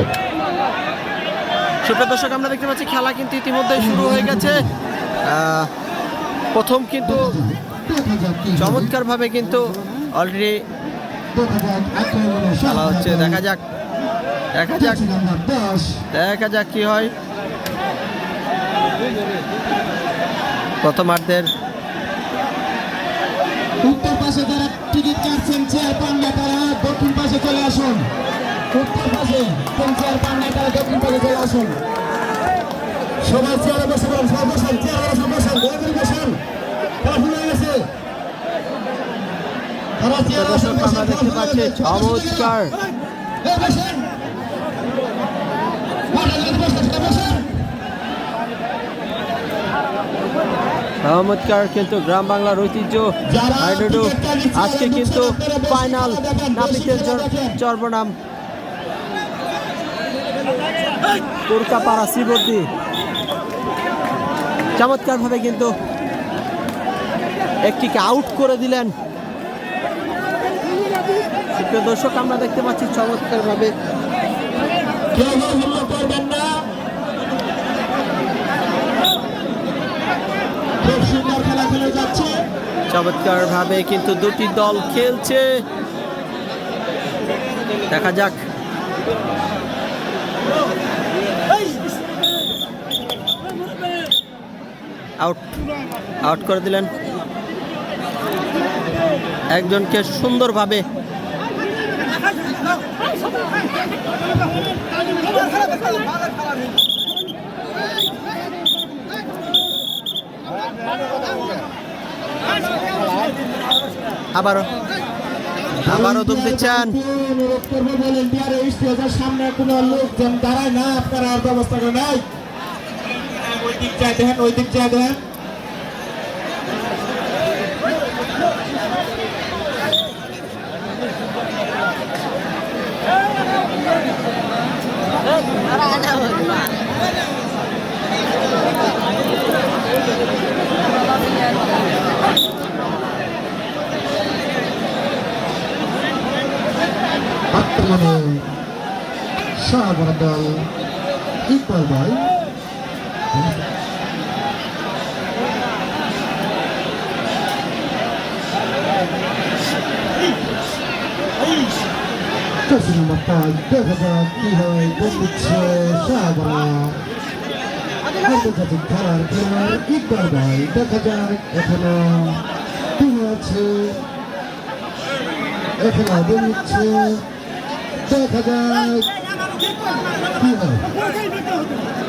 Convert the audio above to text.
হচ্ছে সুপ্রিয় দর্শক, আমরা দেখতে পাচ্ছি খেলা কিন্তু ইতিমধ্যে শুরু হয়ে গেছে। প্রথম কিন্তু চমৎকারভাবে কিন্তু অলরেডি খেলা হচ্ছে। দেখা যাক দেখা যাক দেখা যাক কি হয়। প্রথমার্ধের উত্তর পাশে যারা টিকিট কাটছেন চেয়ার পান তারা। উত্তর পাশে কোন চেয়ার পান না তারা দক্ষিণ পাশে চলে আসুন সবাই চেয়ারে বসে পড়ুন সবাই বসেন চেয়ারে বসে বসেন দয়া বসেন খেলা শুরু গেছে তারা চেয়ারে বসে দর্শক আমরা দেখতে পাচ্ছি চমৎকার চমৎকার কিন্তু গ্রাম বাংলার ঐতিহ্য হাইডুডু আজকে কিন্তু ফাইনাল নাপিতের চর্বনাম। কুরকাপাড়া শ্রীবর্দী। চমৎকারভাবে কিন্তু একটিকে আউট করে দিলেন। দর্শক, আমরা দেখতে পাচ্ছি চমৎকারভাবে চমৎকারভাবে কিন্তু দুটি দল খেলছে। দেখা যাক। আউট আউট করে দিলেন। একজনকে সুন্দরভাবে আবারও আবারও দুম দিচ্ছেন। সামনে কোনো লোকজন দাঁড়ায় না আপনারা আর ব্যবস্থা করে নাই? ওই দিক চাই দেন ওই দিক চাই দেন বর্তমানে শাহবর দল ইকবাল ভাই দেখা যাক কি হয় গোল দিচ্ছে শাহবরা আন্তর্জাতিক খেলার খেলার ইকবাল ভাই দেখা যাক এখনও টিম আছে এখানে আগে নিচ্ছে দেখা যায় কি হয়